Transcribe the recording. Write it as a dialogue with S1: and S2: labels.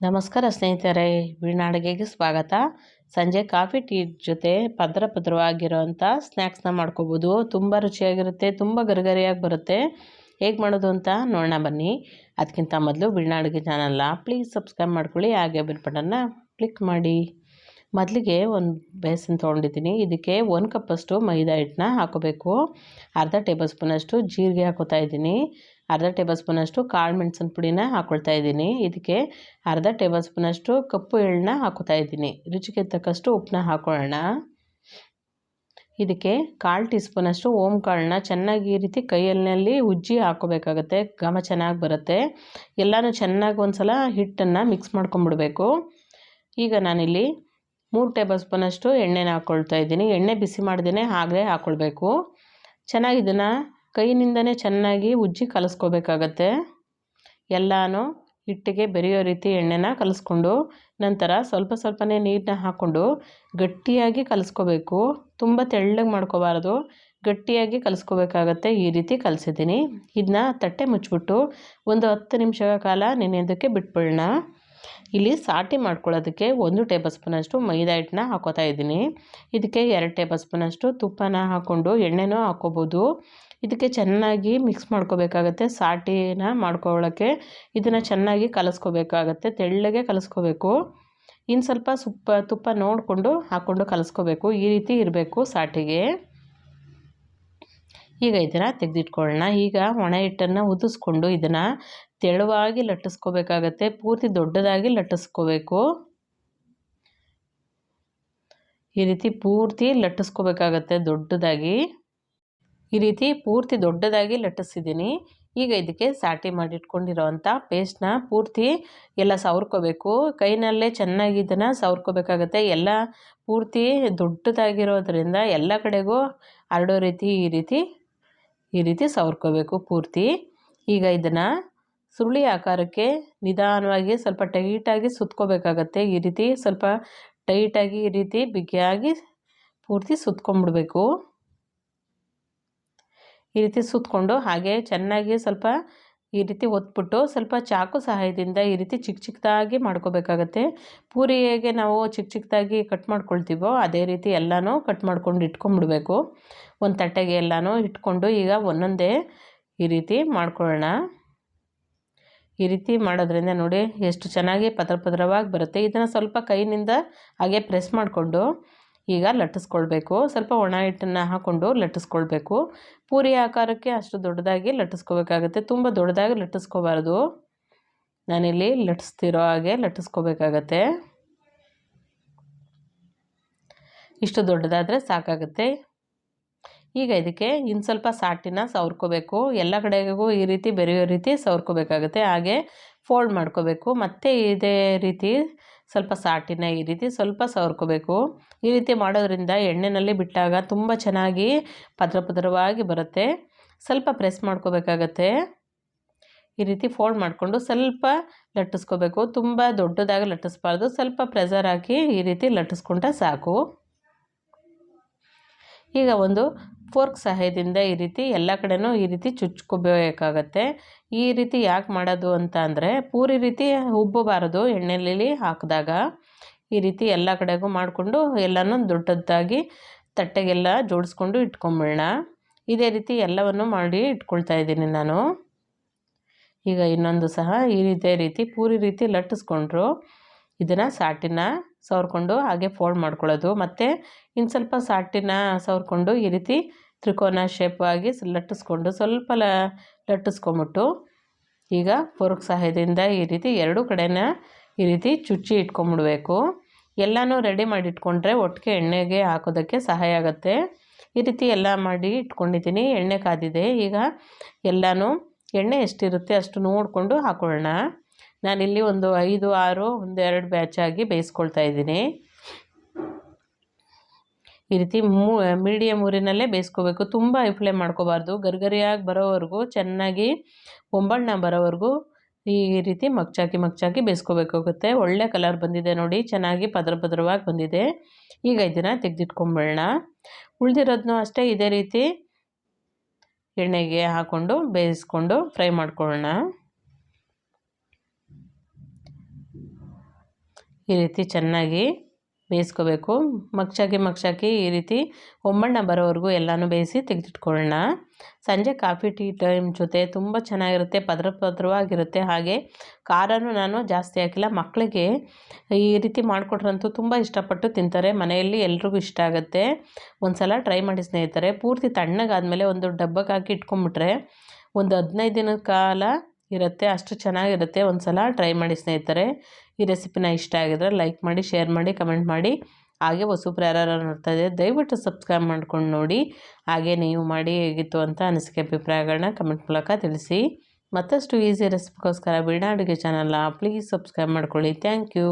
S1: ನಮಸ್ಕಾರ ಸ್ನೇಹಿತರೆ ವೀಣಾ ಸ್ವಾಗತ. ಸಂಜೆ ಕಾಫಿ, ಟೀ ಜೊತೆ ಪದ್ರ ಪದ್ರವಾಗಿರೋವಂಥ ಸ್ನ್ಯಾಕ್ಸ್ನ ಮಾಡ್ಕೋಬೋದು. ತುಂಬ ರುಚಿಯಾಗಿರುತ್ತೆ, ತುಂಬ ಗರಿಗರಿಯಾಗಿ ಬರುತ್ತೆ. ಹೇಗೆ ಮಾಡೋದು ಅಂತ ನೋಡೋಣ ಬನ್ನಿ. ಅದಕ್ಕಿಂತ ಮೊದಲು ವೀಣಾ ಅಡುಗೆ ಚಾನಲ್ನ ಪ್ಲೀಸ್ ಸಬ್ಸ್ಕ್ರೈಬ್ ಮಾಡ್ಕೊಳ್ಳಿ, ಹಾಗೆ ಬಿಲ್ ಬಟನ್ನ ಕ್ಲಿಕ್ ಮಾಡಿ. ಮೊದಲಿಗೆ ಒಂದು ಬೇಸನ್ ತೊಗೊಂಡಿದ್ದೀನಿ. ಇದಕ್ಕೆ ಒಂದು ಕಪ್ಪಷ್ಟು ಮೈದಾ ಹಿಟ್ಟನ್ನ ಹಾಕೋಬೇಕು. ಅರ್ಧ ಟೇಬಲ್ ಸ್ಪೂನಷ್ಟು ಜೀರಿಗೆ ಹಾಕೋತಾ ಇದ್ದೀನಿ. ಅರ್ಧ ಟೇಬಲ್ ಸ್ಪೂನಷ್ಟು ಕಾಳು ಮೆಣಸಿನ ಪುಡಿನ ಹಾಕ್ಕೊಳ್ತಾ ಇದ್ದೀನಿ. ಇದಕ್ಕೆ ಅರ್ಧ ಟೇಬಲ್ ಸ್ಪೂನಷ್ಟು ಕಪ್ಪು ಎಳ್ಳನ್ನ ಹಾಕೋತಾ ಇದ್ದೀನಿ. ರುಚಿಗೆ ತಕ್ಕಷ್ಟು ಉಪ್ಪನ್ನ ಹಾಕೊಳ್ಳೋಣ. ಇದಕ್ಕೆ ಕಾಲು ಟೀ ಸ್ಪೂನಷ್ಟು ಓಮ್ ಕಾಳನ್ನ ಚೆನ್ನಾಗಿ ಈ ರೀತಿ ಕೈಯಲ್ಲಿ ಉಜ್ಜಿ ಹಾಕೋಬೇಕಾಗತ್ತೆ. ಘಮ ಚೆನ್ನಾಗಿ ಬರುತ್ತೆ. ಎಲ್ಲನೂ ಚೆನ್ನಾಗಿ ಒಂದು ಸಲ ಹಿಟ್ಟನ್ನು ಮಿಕ್ಸ್ ಮಾಡ್ಕೊಂಬಿಡಬೇಕು. ಈಗ ನಾನಿಲ್ಲಿ ಮೂರು ಟೇಬಲ್ ಸ್ಪೂನಷ್ಟು ಎಣ್ಣೆನ ಹಾಕ್ಕೊಳ್ತಾ ಇದ್ದೀನಿ. ಎಣ್ಣೆ ಬಿಸಿ ಮಾಡ್ದೇ ಹಾಗೆ ಹಾಕ್ಕೊಳ್ಬೇಕು ಚೆನ್ನಾಗಿ ಇದನ್ನು ಕೈನಿಂದನೇ ಚೆನ್ನಾಗಿ ಉಜ್ಜಿ ಕಲಸ್ಕೋಬೇಕಾಗತ್ತೆ. ಎಲ್ಲನೂ ಹಿಟ್ಟಿಗೆ ಬೆರೆಯೋ ರೀತಿ ಎಣ್ಣೆನ ಕಲಿಸ್ಕೊಂಡು ನಂತರ ಸ್ವಲ್ಪ ಸ್ವಲ್ಪನೇ ನೀರನ್ನ ಹಾಕ್ಕೊಂಡು ಗಟ್ಟಿಯಾಗಿ ಕಲಿಸ್ಕೋಬೇಕು. ತುಂಬ ತೆಳ್ಳಗೆ ಮಾಡ್ಕೋಬಾರ್ದು. ಗಟ್ಟಿಯಾಗಿ ಕಲಿಸ್ಕೋಬೇಕಾಗತ್ತೆ ಈ ರೀತಿ ಕಲಿಸಿದ್ದೀನಿ. ಇದನ್ನ ತಟ್ಟೆ ಮುಚ್ಚಿಬಿಟ್ಟು ಒಂದು ಹತ್ತು ನಿಮಿಷಗಳ ಕಾಲ ನೆನೆಯೋದಕ್ಕೆ ಬಿಟ್ಬಿಡೋಣ. ಇಲ್ಲಿ ಸಾಟಿ ಮಾಡ್ಕೊಳ್ಳೋದಕ್ಕೆ ಒಂದು ಟೇಬಲ್ ಸ್ಪೂನಷ್ಟು ಮೈದಾ ಹಿಟ್ಟನ್ನ ಹಾಕೋತಾ ಇದ್ದೀನಿ. ಇದಕ್ಕೆ ಎರಡು ಟೇಬಲ್ ಸ್ಪೂನಷ್ಟು ತುಪ್ಪನ ಹಾಕ್ಕೊಂಡು ಎಣ್ಣೆನೂ ಹಾಕ್ಕೋಬೋದು. ಇದಕ್ಕೆ ಚೆನ್ನಾಗಿ ಮಿಕ್ಸ್ ಮಾಡ್ಕೋಬೇಕಾಗತ್ತೆ, ಸಾಟಿನ ಮಾಡ್ಕೊಳ್ಳೋಕ್ಕೆ ಇದನ್ನು ಚೆನ್ನಾಗಿ ಕಲಿಸ್ಕೋಬೇಕಾಗತ್ತೆ, ತೆಳ್ಳಗೆ ಕಲಿಸ್ಕೋಬೇಕು. ಇನ್ನು ಸ್ವಲ್ಪ ಸುಪ್ಪ, ತುಪ್ಪ ನೋಡಿಕೊಂಡು ಹಾಕ್ಕೊಂಡು ಕಲಸ್ಕೋಬೇಕು. ಈ ರೀತಿ ಇರಬೇಕು ಸಾಟಿಗೆ. ಈಗ ಇದನ್ನು ತೆಗೆದಿಟ್ಕೊಳ್ಳೋಣ ಈಗ ಒಣ ಹಿಟ್ಟನ್ನು ಉದಿಸ್ಕೊಂಡು ಇದನ್ನು ತೆಳುವಾಗಿ ಲಟ್ಟಿಸ್ಕೋಬೇಕಾಗತ್ತೆ, ಪೂರ್ತಿ ದೊಡ್ಡದಾಗಿ ಲಟ್ಟಿಸ್ಕೋಬೇಕು. ಈ ರೀತಿ ಪೂರ್ತಿ ಲಟ್ಟಿಸ್ಕೋಬೇಕಾಗತ್ತೆ ದೊಡ್ಡದಾಗಿ. ಈ ರೀತಿ ಪೂರ್ತಿ ದೊಡ್ಡದಾಗಿ ಲಟ್ಟಿಸಿದ್ದೀನಿ. ಈಗ ಇದಕ್ಕೆ ಸಾಟಿ ಮಾಡಿಟ್ಕೊಂಡಿರೋವಂಥ ಪೇಸ್ಟ್ನ ಪೂರ್ತಿ ಎಲ್ಲ ಸವರ್ಕೋಬೇಕು. ಕೈನಲ್ಲೇ ಚೆನ್ನಾಗಿ ಇದನ್ನು ಸವರ್ಕೋಬೇಕಾಗತ್ತೆ. ಎಲ್ಲ ಪೂರ್ತಿ ದೊಡ್ಡದಾಗಿರೋದ್ರಿಂದ ಎಲ್ಲ ಕಡೆಗೂ ಹರಡೋ ರೀತಿ ಈ ರೀತಿ ಈ ರೀತಿ ಸವರ್ಕೋಬೇಕು ಪೂರ್ತಿ. ಈಗ ಇದನ್ನು ಸುರುಳಿ ಆಕಾರಕ್ಕೆ ನಿಧಾನವಾಗಿ ಸ್ವಲ್ಪ ಟೈಟಾಗಿ ಸುತ್ಕೋಬೇಕಾಗತ್ತೆ. ಈ ರೀತಿ ಸ್ವಲ್ಪ ಟೈಟಾಗಿ ಈ ರೀತಿ ಬಿಗಿಯಾಗಿ ಪೂರ್ತಿ ಸುತ್ಕೊಂಡ್ಬಿಡ್ಬೇಕು ಈ ರೀತಿ ಸುತ್ತಕೊಂಡು ಹಾಗೆ ಚೆನ್ನಾಗಿ ಸ್ವಲ್ಪ ಈ ರೀತಿ ಒತ್ಬಿಟ್ಟು ಸ್ವಲ್ಪ ಚಾಕು ಸಹಾಯದಿಂದ ಈ ರೀತಿ ಚಿಕ್ಕ ಚಿಕ್ಕದಾಗಿ ಮಾಡ್ಕೋಬೇಕಾಗತ್ತೆ. ಪೂರಿ ಹೇಗೆ ನಾವು ಚಿಕ್ಕ ಚಿಕ್ಕದಾಗಿ ಕಟ್ ಮಾಡ್ಕೊಳ್ತೀವೋ ಅದೇ ರೀತಿ ಎಲ್ಲನೂ ಕಟ್ ಮಾಡ್ಕೊಂಡು ಇಟ್ಕೊಂಡ್ಬಿಡಬೇಕು ಒಂದು ತಟ್ಟೆಗೆ ಎಲ್ಲನೂ ಇಟ್ಕೊಂಡು ಈಗ ಒಂದೊಂದೇ ಈ ರೀತಿ ಮಾಡ್ಕೊಳ್ಳೋಣ. ಈ ರೀತಿ ಮಾಡೋದ್ರಿಂದ ನೋಡಿ ಎಷ್ಟು ಚೆನ್ನಾಗಿ ಪದ್ರ ಪದ್ರವಾಗಿ ಬರುತ್ತೆ. ಇದನ್ನು ಸ್ವಲ್ಪ ಕೈನಿಂದ ಹಾಗೆ ಪ್ರೆಸ್ ಮಾಡಿಕೊಂಡು ಈಗ ಲಟ್ಟಿಸ್ಕೊಳ್ಬೇಕು. ಸ್ವಲ್ಪ ಒಣ ಹಿಟ್ಟನ್ನು ಹಾಕ್ಕೊಂಡು ಲಟ್ಟಿಸ್ಕೊಳ್ಬೇಕು. ಪೂರಿ ಆಕಾರಕ್ಕೆ ಅಷ್ಟು ದೊಡ್ಡದಾಗಿ ಲಟ್ಟಿಸ್ಕೋಬೇಕಾಗತ್ತೆ. ತುಂಬ ದೊಡ್ಡದಾಗಿ ಲಟ್ಟಿಸ್ಕೋಬಾರ್ದು. ನಾನಿಲ್ಲಿ ಲಟ್ಟಿಸ್ತಿರೋ ಹಾಗೆ ಲಟ್ಟಿಸ್ಕೋಬೇಕಾಗತ್ತೆ. ಇಷ್ಟು ದೊಡ್ಡದಾದರೆ ಸಾಕಾಗುತ್ತೆ. ಈಗ ಇದಕ್ಕೆ ಇನ್ನು ಸ್ವಲ್ಪ ಸಾಟಿನ ಸವರ್ಕೋಬೇಕು. ಎಲ್ಲ ಕಡೆಗೂ ಈ ರೀತಿ ಬೆರೆಯೋ ರೀತಿ ಸವರ್ಕೋಬೇಕಾಗುತ್ತೆ. ಹಾಗೆ ಫೋಲ್ಡ್ ಮಾಡ್ಕೋಬೇಕು. ಮತ್ತೆ ಇದೇ ರೀತಿ ಸ್ವಲ್ಪ ಸಾಟಿನ ಈ ರೀತಿ ಸ್ವಲ್ಪ ಸವರ್ಕೋಬೇಕು. ಈ ರೀತಿ ಮಾಡೋದ್ರಿಂದ ಎಣ್ಣೆಯಲ್ಲಿ ಬಿಟ್ಟಾಗ ತುಂಬ ಚೆನ್ನಾಗಿ ಪದ್ರ ಪದ್ರವಾಗಿ ಬರುತ್ತೆ. ಸ್ವಲ್ಪ ಪ್ರೆಸ್ ಮಾಡ್ಕೋಬೇಕಾಗತ್ತೆ. ಈ ರೀತಿ ಫೋಲ್ಡ್ ಮಾಡಿಕೊಂಡು ಸ್ವಲ್ಪ ಲಟ್ಟಿಸ್ಕೋಬೇಕು. ತುಂಬ ದೊಡ್ಡದಾಗಿ ಲಟ್ಟಿಸ್ಬಾರ್ದು. ಸ್ವಲ್ಪ ಪ್ರೆಸರ್ ಹಾಕಿ ಈ ರೀತಿ ಲಟ್ಟಿಸ್ಕೊಂಡ್ರೆ ಸಾಕು. ಈಗ ಒಂದು ಫೋರ್ಕ್ ಸಹಾಯದಿಂದ ಈ ರೀತಿ ಎಲ್ಲ ಕಡೆನೂ ಈ ರೀತಿ ಚುಚ್ಕೋಬೇಕಾಗತ್ತೆ. ಈ ರೀತಿ ಯಾಕೆ ಮಾಡೋದು ಅಂತ ಅಂದರೆ ಪೂರಿ ರೀತಿ ಉಬ್ಬಬಾರದು ಎಣ್ಣೆಲಿ ಹಾಕಿದಾಗ. ಈ ರೀತಿ ಎಲ್ಲ ಕಡೆಗೂ ಮಾಡಿಕೊಂಡು ಎಲ್ಲನೂ ದೊಡ್ಡದಾಗಿ ತಟ್ಟೆಗೆಲ್ಲ ಜೋಡಿಸ್ಕೊಂಡು ಇಟ್ಕೊಂಬಿಡೋಣ. ಇದೇ ರೀತಿ ಎಲ್ಲವನ್ನು ಮಾಡಿ ಇಟ್ಕೊಳ್ತಾ ಇದ್ದೀನಿ ನಾನು. ಈಗ ಇನ್ನೊಂದು ಸಹ ಈ ರೀತಿಯ ರೀತಿ ಪೂರಿ ರೀತಿ ಲಟ್ಟಿಸ್ಕೊಂಡ್ರು ಇದನ್ನು ಸಾಟಿನ ಸವರ್ಕೊಂಡು ಹಾಗೆ ಫೋಲ್ಡ್ ಮಾಡ್ಕೊಳ್ಳೋದು. ಮತ್ತು ಇನ್ನು ಸ್ವಲ್ಪ ಸಾಟಿನ ಸವರ್ಕೊಂಡು ಈ ರೀತಿ ತ್ರಿಕೋನ ಶೇಪ್ ಆಗಿ ಲಟ್ಟಿಸ್ಕೊಂಡು ಸ್ವಲ್ಪ ಲ ಲಟ್ಟಿಸ್ಕೊಂಬಿಟ್ಟು ಈಗ ಫೋರ್ಕ್ ಸಹಾಯದಿಂದ ಈ ರೀತಿ ಎರಡೂ ಕಡೆನ ಈ ರೀತಿ ಚುಚ್ಚಿ ಇಟ್ಕೊಂಬಿಡ್ಬೇಕು. ಎಲ್ಲನೂ ರೆಡಿ ಮಾಡಿ ಇಟ್ಕೊಂಡ್ರೆ ಒಟ್ಟಿಗೆ ಎಣ್ಣೆಗೆ ಹಾಕೋದಕ್ಕೆ ಸಹಾಯ ಆಗುತ್ತೆ. ಈ ರೀತಿ ಎಲ್ಲ ಮಾಡಿ ಇಟ್ಕೊಂಡಿದ್ದೀನಿ. ಎಣ್ಣೆ ಕಾದಿದೆ. ಈಗ ಎಲ್ಲನೂ ಎಣ್ಣೆ ಎಷ್ಟಿರುತ್ತೆ ಅಷ್ಟು ನೋಡಿಕೊಂಡು ಹಾಕೊಳ್ಳೋಣ. ನಾನಿಲ್ಲಿ ಒಂದು ಐದು, ಆರು, ಒಂದು ಎರಡು ಬ್ಯಾಚಾಗಿ ಬೇಯಿಸ್ಕೊಳ್ತಾ ಇದ್ದೀನಿ. ಈ ರೀತಿ ಮೂ ಮೀಡಿಯಮ್ ಊರಿನಲ್ಲೇ ಬೇಯಿಸ್ಕೋಬೇಕು. ತುಂಬ ಐಫ್ಲೇ ಮಾಡ್ಕೋಬಾರ್ದು. ಗರ್ಗರಿಯಾಗಿ ಬರೋವರೆಗೂ, ಚೆನ್ನಾಗಿ ಒಂಬಣ್ಣ ಬರೋವರೆಗೂ ಈ ರೀತಿ ಮಗ್ಚಾಕಿ ಮಗ್ಚಾಕಿ ಬೇಯಿಸ್ಕೋಬೇಕಾಗುತ್ತೆ ಒಳ್ಳೆ ಕಲರ್ ಬಂದಿದೆ ನೋಡಿ. ಚೆನ್ನಾಗಿ ಪದ್ರ ಪದ್ರವಾಗಿ ಬಂದಿದೆ. ಈಗ ಇದನ್ನು ತೆಗೆದಿಟ್ಕೊಂಬಿಡೋಣ ಉಳಿದಿರೋದನ್ನೂ ಅಷ್ಟೇ ಇದೇ ರೀತಿ. ಎಣ್ಣೆಗೆ ಹಾಕ್ಕೊಂಡು ಬೇಯಿಸ್ಕೊಂಡು ಫ್ರೈ ಮಾಡ್ಕೊಳ್ಳೋಣ. ಈ ರೀತಿ ಚೆನ್ನಾಗಿ ಬೇಯಿಸ್ಕೋಬೇಕು. ಮಗ್ಚಾಕಿ ಮಗ್ಚಾಕಿ ಈ ರೀತಿ ಒಮ್ಮಣ್ಣ ಬರೋವರೆಗೂ ಎಲ್ಲನೂ ಬೇಯಿಸಿ ತೆಗೆದಿಟ್ಕೊಳ್ಳೋಣ. ಸಂಜೆ ಕಾಫಿ, ಟೀ ಟೈಮ್ ಜೊತೆ ತುಂಬ ಚೆನ್ನಾಗಿರುತ್ತೆ ಪದ್ರ ಪದ್ರವಾಗಿರುತ್ತೆ ಹಾಗೆ ಖಾರನೂ ನಾನು ಜಾಸ್ತಿ ಹಾಕಿಲ್ಲ. ಮಕ್ಕಳಿಗೆ ಈ ರೀತಿ ಮಾಡಿಕೊಟ್ರಂತೂ ತುಂಬ ಇಷ್ಟಪಟ್ಟು ತಿಂತಾರೆ. ಮನೆಯಲ್ಲಿ ಎಲ್ರಿಗೂ ಇಷ್ಟ ಆಗುತ್ತೆ. ಒಂದು ಸಲ ಟ್ರೈ ಮಾಡಿ ಸ್ನೇಹಿತರೆ. ಪೂರ್ತಿ ತಣ್ಣಗಾದಮೇಲೆ ಒಂದು ಡಬ್ಬಕ್ಕೆ ಹಾಕಿ ಇಟ್ಕೊಂಬಿಟ್ರೆ ಒಂದು ಹದಿನೈದು ದಿನದ ಕಾಲ ಇರುತ್ತೆ, ಅಷ್ಟು ಚೆನ್ನಾಗಿರುತ್ತೆ. ಒಂದು ಸಲ ಟ್ರೈ ಮಾಡಿ ಸ್ನೇಹಿತರೆ, ಈ ರೆಸಿಪಿನ ಇಷ್ಟ ಆಗಿದ್ರೆ ಲೈಕ್ ಮಾಡಿ ಶೇರ್ ಮಾಡಿ ಕಮೆಂಟ್ ಮಾಡಿ. ಹಾಗೆ ಹೊಸಬ್ರು ಯಾರು ನೋಡ್ತಾ ಇದೆ ದಯವಿಟ್ಟು ಸಬ್ಸ್ಕ್ರೈಬ್ ಮಾಡ್ಕೊಂಡು ನೋಡಿ. ಹಾಗೆ ನೀವು ಮಾಡಿ ಹೇಗಿತ್ತು ಅಂತ ಅನಿಸಿಕೆ ಅಭಿಪ್ರಾಯಗಳನ್ನ ಕಮೆಂಟ್ ಮೂಲಕ ತಿಳಿಸಿ. ಮತ್ತಷ್ಟು ಈಸಿ ರೆಸಿಪಿಗೋಸ್ಕರ ಬೀಣಾ ಅಡುಗೆ ಚಾನಲ್ನ ಪ್ಲೀಸ್ ಸಬ್ಸ್ಕ್ರೈಬ್ ಮಾಡ್ಕೊಳ್ಳಿ. Thank you